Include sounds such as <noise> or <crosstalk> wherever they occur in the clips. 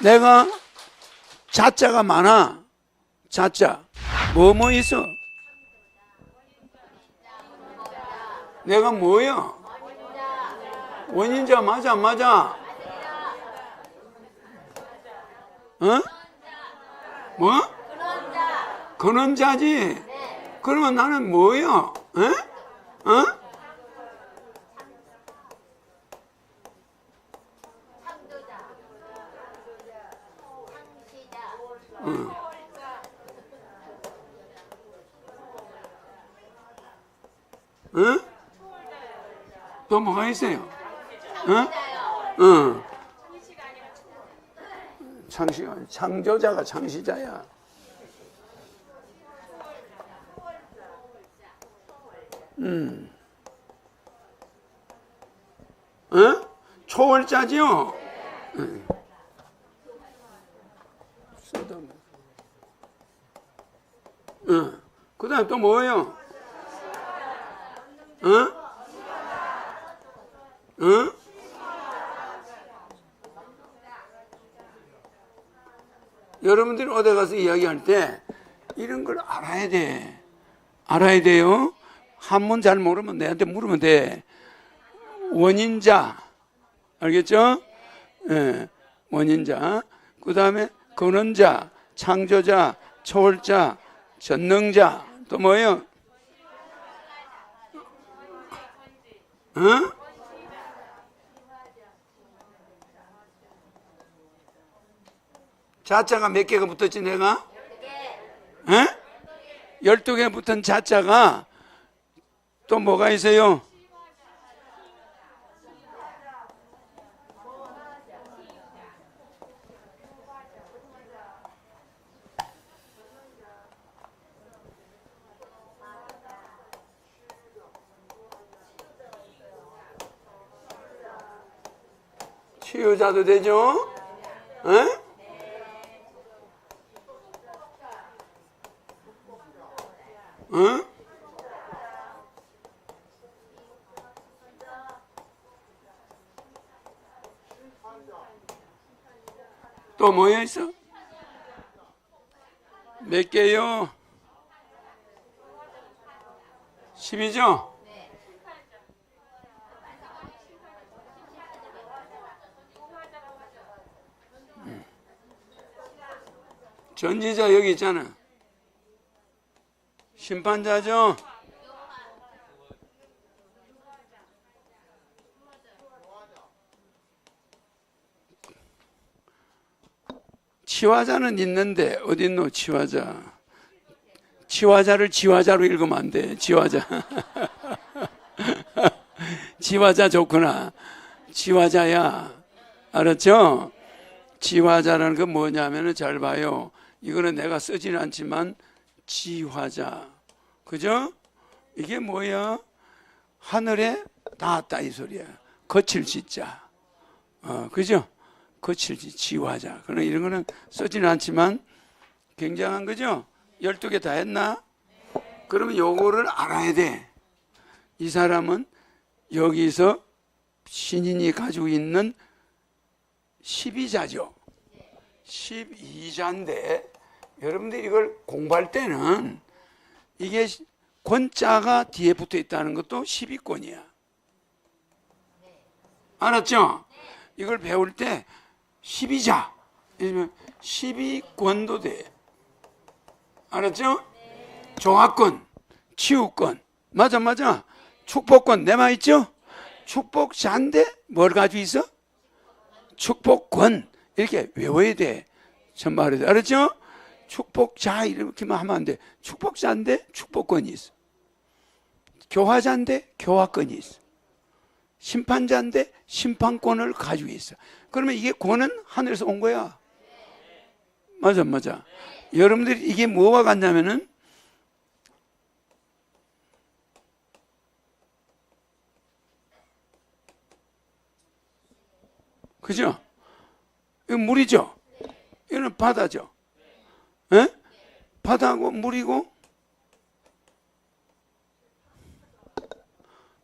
내가 자자가 많아. 자자. 뭐뭐 있어? 내가 뭐야? 원인자 맞아 안 맞아? 어? 뭐? 근원자지. 그러면 나는 뭐야? 어? 어? 응? 또 뭐가 있어요? 응? 응. 창시가 창조자가 창시자야. 음. 응? 초월자지요? 응. 쓰다만. 응. 그 다음 또 뭐예요? 응? 응? 여러분들이 어디 가서 이야기할 때 이런 걸 알아야 돼. 알아야 돼요. 한문 잘 모르면 내한테 물으면 돼. 원인자. 알겠죠? 예. 원인자. 그 다음에 근원자, 창조자, 초월자, 전능자. 또 뭐예요? 응? 자자가 몇 개가 붙었지 내가? 응? 열두 개 붙은 자자가 또 뭐가 있어요? 치유자도 되죠? 응? 응? 또 뭐야 있어? 몇 개요? 10이죠? 전지자 여기 있잖아. 심판자죠? 치화자는 있는데 어딨노 치화자 치화자를 지화자로 읽으면 안 돼 지화자 지화자 <laughs> 좋구나 지화자야 알았죠? 지화자라는 건 뭐냐면은 잘 봐요 이거는 내가 쓰지는 않지만 지화자 그죠? 이게 뭐야? 하늘에 닿았다 이 소리야 거칠 짓자 어, 그죠? 거칠 짓 지화자 그런 이런 거는 쓰지는 않지만 굉장한 거죠? 12개 다 했나? 그러면 요거를 알아야 돼. 이 사람은 여기서 신인이 가지고 있는 12자죠. 12자인데 여러분들 이걸 공부할 때는 이게 권자가 뒤에 붙어 있다는 것도 12권이야. 알았죠? 이걸 배울 때 12자, 12권도 돼. 알았죠? 종합권, 치유권, 맞아, 맞아. 축복권, 내 말 있죠? 축복자인데 뭘 가지고 있어? 축복권. 이렇게 외워야 돼. 전말에 알았죠? 축복자 이렇게만 하면 안 돼. 축복자인데 축복권이 있어. 교화자인데 교화권이 있어. 심판자인데 심판권을 가지고 있어. 그러면 이게 권은 하늘에서 온 거야. 맞아, 맞아. 여러분들이 이게 뭐가 같냐면은 그죠? 이거 물이죠? 이거는 바다죠? 예? 에? 바다고 물이고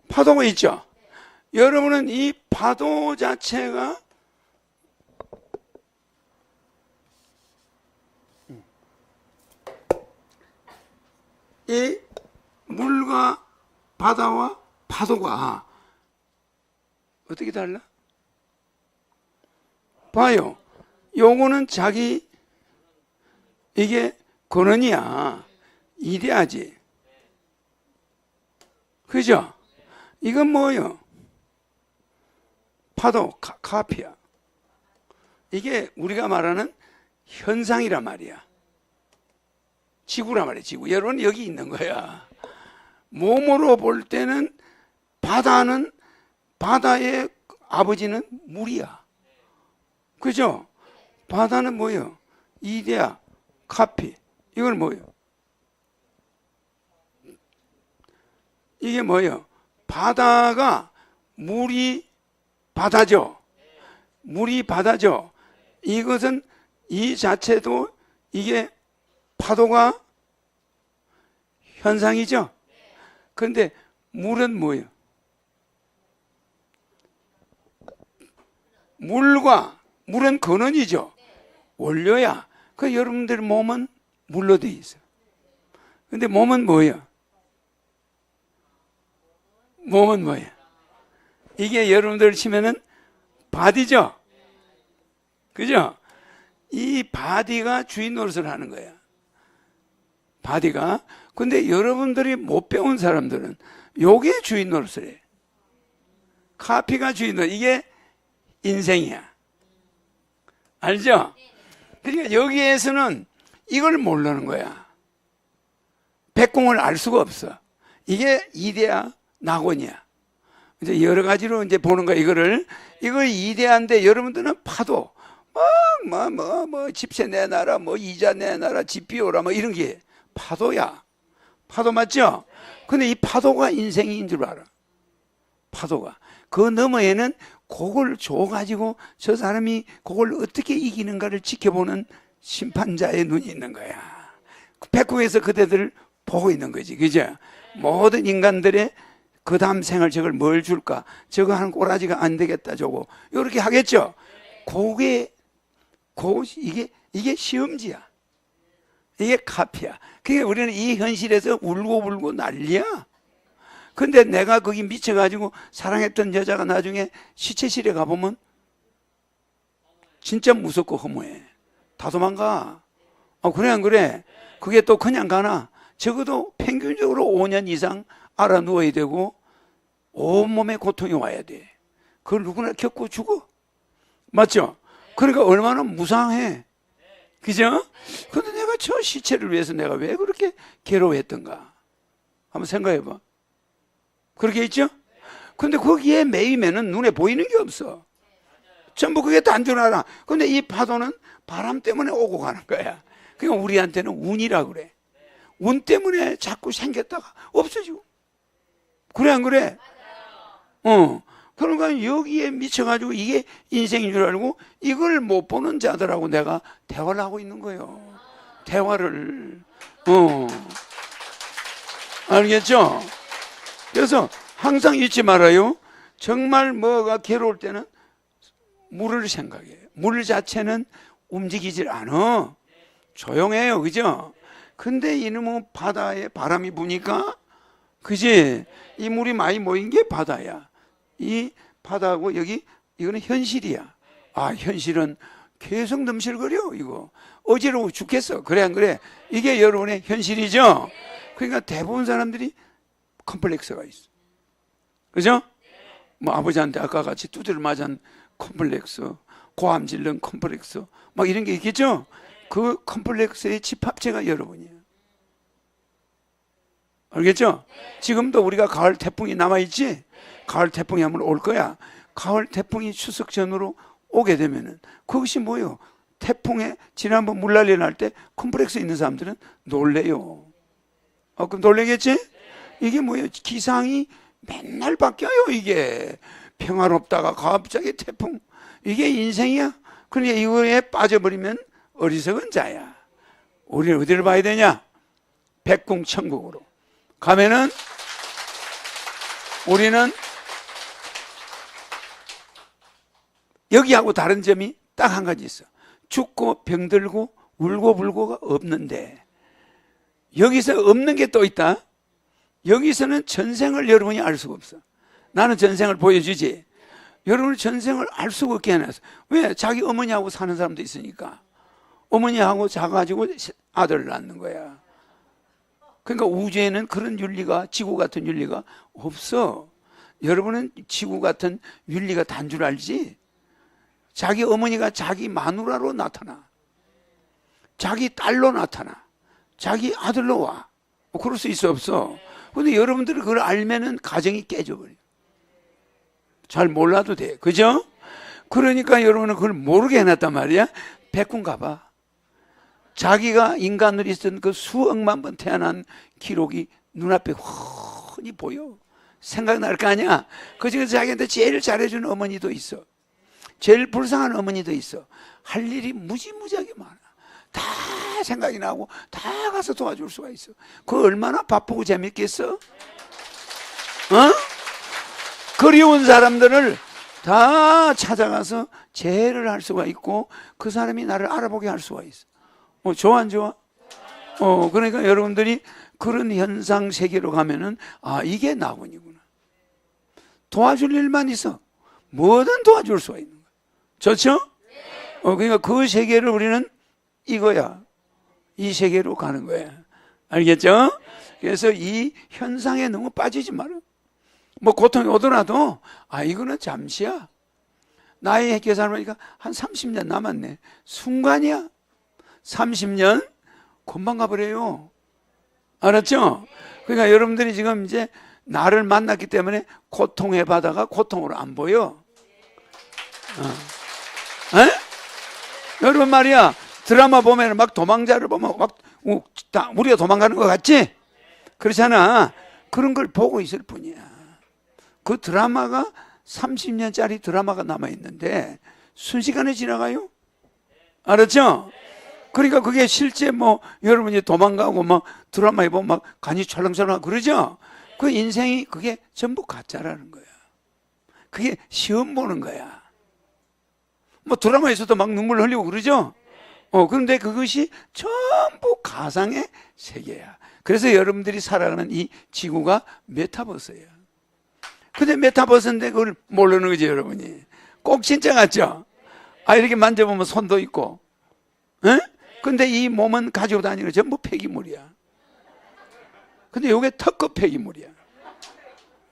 파도가 있죠. 여러분은 이 파도 자체가 이 물과 바다와 파도가 어떻게 달라? 봐요. 요거는 자기 이게 근원이야. 이래야지. 그죠? 이건 뭐요? 파도, 카, 카피야. 이게 우리가 말하는 현상이란 말이야. 지구란 말이야, 지구. 여러분, 여기 있는 거야. 몸으로 볼 때는 바다는, 바다의 아버지는 물이야. 그죠? 바다는 뭐예요? 이데아, 카피. 이건 뭐예요? 이게 뭐예요? 바다가 물이 바다죠. 물이 바다죠. 이것은 이 자체도 이게 파도가 현상이죠. 그런데 물은 뭐예요? 물과 물은 근원이죠. 원료야. 그 여러분들 몸은 물로 돼 있어. 근데 몸은 뭐예요? 몸은 뭐예요? 이게 여러분들 치면은 바디죠? 그죠? 이 바디가 주인 노릇을 하는 거야. 바디가. 근데 여러분들이 못 배운 사람들은 요게 주인 노릇을 해. 카피가 주인 노릇. 이게 인생이야. 알죠? 그러니까 여기에서는 이걸 모르는 거야. 백공을 알 수가 없어. 이게 이데아 낙원이야. 이제 여러 가지로 이제 보는 거야, 이거를. 이걸 이데아인데 여러분들은 파도. 막, 뭐, 뭐, 뭐, 집세 내놔라, 뭐, 이자 내놔라, 집 비워라, 뭐, 이런 게 파도야. 파도 맞죠? 근데 이 파도가 인생인 줄 알아. 파도가. 그 너머에는 그걸 줘가지고 저 사람이 그걸 어떻게 이기는가를 지켜보는 심판자의 눈이 있는 거야. 백국에서 그대들을 보고 있는 거지. 그죠? 모든 인간들의 그 다음 생을 저걸 뭘 줄까? 저거 하는 꼬라지가 안 되겠다, 저거. 이렇게 하겠죠? 그게, 그, 이게, 이게 시험지야. 이게 카피야. 그게 우리는 이 현실에서 울고 불고 난리야. 근데 내가 거기 미쳐가지고 사랑했던 여자가 나중에 시체실에 가보면 진짜 무섭고 허무해. 다 도망가. 어, 그래, 안 그래? 그게 또 그냥 가나? 적어도 평균적으로 5년 이상 알아 누워야 되고 온몸에 고통이 와야 돼. 그걸 누구나 겪고 죽어. 맞죠? 그러니까 얼마나 무상해. 그죠? 근데 내가 저 시체를 위해서 내가 왜 그렇게 괴로워했던가? 한번 생각해 봐. 그렇게 있죠? 근데 거기에 매이면은 눈에 보이는 게 없어. 전부 그게 알아. 근데 이 파도는 바람 때문에 오고 가는 거야. 그러니까 우리한테는 운이라 그래. 운 때문에 자꾸 생겼다가 없어지고. 그래, 안 그래? 어. 그러니까 여기에 미쳐가지고 이게 인생인 줄 알고 이걸 못 보는 자들하고 내가 대화를 하고 있는 거예요. 대화를. 어. 알겠죠? 그래서 항상 잊지 말아요. 정말 뭐가 괴로울 때는 물을 생각해. 물 자체는 움직이질 않아. 조용해요. 그죠? 근데 이놈은 바다에 바람이 부니까, 그지? 이 물이 많이 모인 게 바다야. 이 바다하고 여기, 이거는 현실이야. 아, 현실은 계속 넘실거려, 이거. 어지러워 죽겠어. 그래, 안 그래? 이게 여러분의 현실이죠? 그러니까 대부분 사람들이 컴플렉스가 있어. 그죠? 뭐 아버지한테 아까 같이 두드려 맞은 컴플렉스, 고함 질른 컴플렉스, 막 이런 게 있겠죠? 그 컴플렉스의 집합체가 여러분이에요. 알겠죠? 지금도 우리가 가을 태풍이 남아있지? 가을 태풍이 한번 올 거야. 가을 태풍이 추석 전으로 오게 되면은 그것이 뭐예요? 태풍에 지난번 물난리 날 때 컴플렉스 있는 사람들은 놀래요. 어, 그럼 놀래겠지? 이게 뭐예요? 기상이 맨날 바뀌어요, 이게. 평화롭다가 갑자기 태풍. 이게 인생이야. 그러니까 이거에 빠져버리면 어리석은 자야. 우리는 어디를 봐야 되냐? 백궁 천국으로. 가면은 우리는 여기하고 다른 점이 딱 한 가지 있어. 죽고 병들고 울고 불고가 없는데 여기서 없는 게 또 있다. 여기서는 전생을 여러분이 알 수가 없어. 나는 전생을 보여주지. 여러분 전생을 알 수가 없게 해놨어. 왜? 자기 어머니하고 사는 사람도 있으니까. 어머니하고 자가지고 아들을 낳는 거야. 그러니까 우주에는 그런 윤리가 지구 같은 윤리가 없어. 여러분은 지구 같은 윤리가 단 줄 알지? 자기 어머니가 자기 마누라로 나타나. 자기 딸로 나타나. 자기 아들로 와. 뭐 그럴 수 있어 없어. 근데 여러분들이 그걸 알면은 가정이 깨져버려. 잘 몰라도 돼. 그죠? 그러니까 여러분은 그걸 모르게 해놨단 말이야. 백군 가봐. 자기가 인간으로 있었던 그 수억만 번 태어난 기록이 눈앞에 훤히 보여. 생각날 거 아니야? 그 중에서 자기한테 제일 잘해주는 어머니도 있어. 제일 불쌍한 어머니도 있어. 할 일이 무지무지하게 많아. 다 생각이 나고 다 가서 도와줄 수가 있어. 그 얼마나 바쁘고 재밌겠어? 어? 그리운 사람들을 다 찾아가서 제해를 할 수가 있고 그 사람이 나를 알아보게 할 수가 있어. 어, 좋아 안 좋아? 어, 그러니까 여러분들이 그런 현상 세계로 가면은 아, 이게 나군이구나. 도와줄 일만 있어. 뭐든 도와줄 수가 있는 거야. 좋죠? 어, 그러니까 그 세계를 우리는 이거야. 이 세계로 가는 거야. 알겠죠? 그래서 이 현상에 너무 빠지지 마라. 뭐 고통이 오더라도 아 이거는 잠시야. 나이 계산을 보니까 한 30년 남았네. 순간이야. 30년 금방 가버려요. 알았죠? 그러니까 여러분들이 지금 이제 나를 만났기 때문에 고통의 바다가 고통으로 안 보여. 어. 에? 여러분 말이야 드라마 보면 막 도망자를 보면 막 우리가 도망가는 것 같지? 그렇잖아. 그런 걸 보고 있을 뿐이야. 그 드라마가 30년짜리 드라마가 남아 있는데 순식간에 지나가요. 알았죠? 그러니까 그게 실제 뭐 여러분이 도망가고 막 드라마에 보면 막 간이 찰랑찰랑 그러죠? 그 인생이 그게 전부 가짜라는 거야. 그게 시험 보는 거야. 뭐 드라마에서도 막 눈물 흘리고 그러죠? 어, 그런데 그것이 전부 가상의 세계야. 그래서 여러분들이 살아가는 이 지구가 메타버스예요. 근데 메타버스인데 그걸 모르는 거지, 여러분이. 꼭 진짜 같죠? 아, 이렇게 만져보면 손도 있고. 에? 근데 이 몸은 가지고 다니는 거 전부 폐기물이야. 근데 이게 특급 폐기물이야.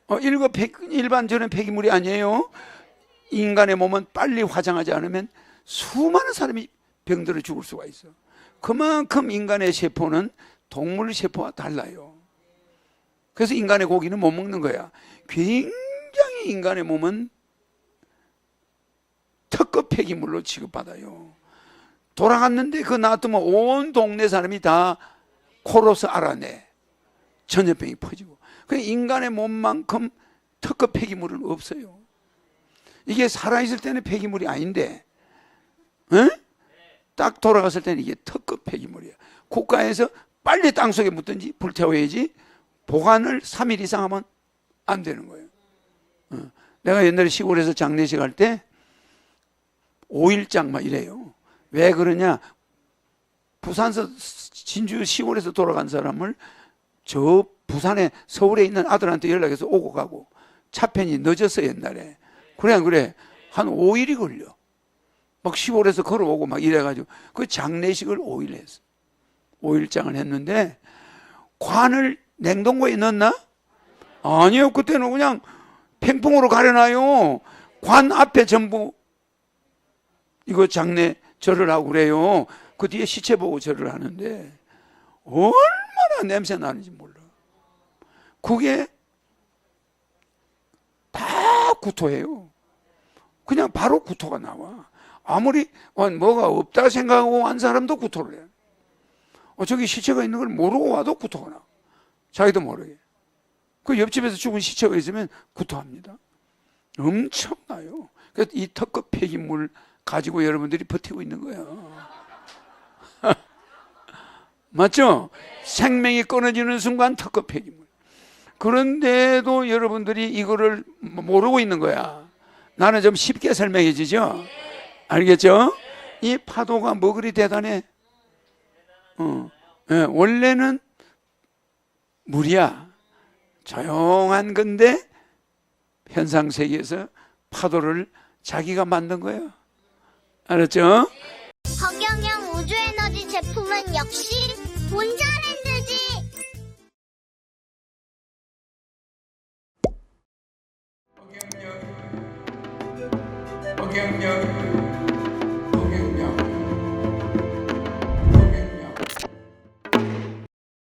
어, 폐, 일반적인 폐기물이 아니에요. 인간의 몸은 빨리 화장하지 않으면 수많은 사람이 병들어 죽을 수가 있어. 그만큼 인간의 세포는 동물 세포와 달라요. 그래서 인간의 고기는 못 먹는 거야. 굉장히 인간의 몸은 특급 폐기물로 취급받아요. 돌아갔는데 그 놔두면 온 동네 사람이 다 코로스 알아내. 전염병이 퍼지고. 그 인간의 몸만큼 특급 폐기물은 없어요. 이게 살아있을 때는 폐기물이 아닌데, 에? 딱 돌아갔을 때는 이게 특급 폐기물이야. 국가에서 빨리 땅 속에 묻든지 불태워야지 보관을 3일 이상 하면 안 되는 거예요. 어. 내가 옛날에 시골에서 장례식 할 때 5일장 막 이래요. 왜 그러냐? 부산서 진주 시골에서 돌아간 사람을 저 부산에 서울에 있는 아들한테 연락해서 오고 가고 차편이 늦었어 옛날에. 그래 안 그래? 한 5일이 걸려. 막 시골에서 걸어오고 막 이래가지고 그 장례식을 5일 했어. 5일장을 했는데 관을 냉동고에 넣었나? 아니요. 그때는 그냥 팽풍으로 가려놔요. 관 앞에 전부 이거 장례 절을 하고 그래요. 그 뒤에 시체 보고 절을 하는데 얼마나 냄새 나는지 몰라. 그게 다 구토해요. 그냥 바로 구토가 나와. 아무리 어, 뭐가 없다 생각하고 한 사람도 구토를 해. 어, 저기 시체가 있는 걸 모르고 와도 구토가 나. 자기도 모르게. 그 옆집에서 죽은 시체가 있으면 구토합니다. 엄청나요. 그래서 이 특급 폐기물 가지고 여러분들이 버티고 있는 거예요. <laughs> 맞죠? 생명이 끊어지는 순간 특급 폐기물. 그런데도 여러분들이 이거를 모르고 있는 거야. 나는 좀 쉽게 설명해지죠? 알겠죠? 이 파도가 뭐 그리 대단해? 어. 예, 원래는 물이야. 조용한 건데 현상 세계에서 파도를 자기가 만든 거예요. 알았죠? 허경영 우주에너지 제품은 역시 본자랜드지. 허경영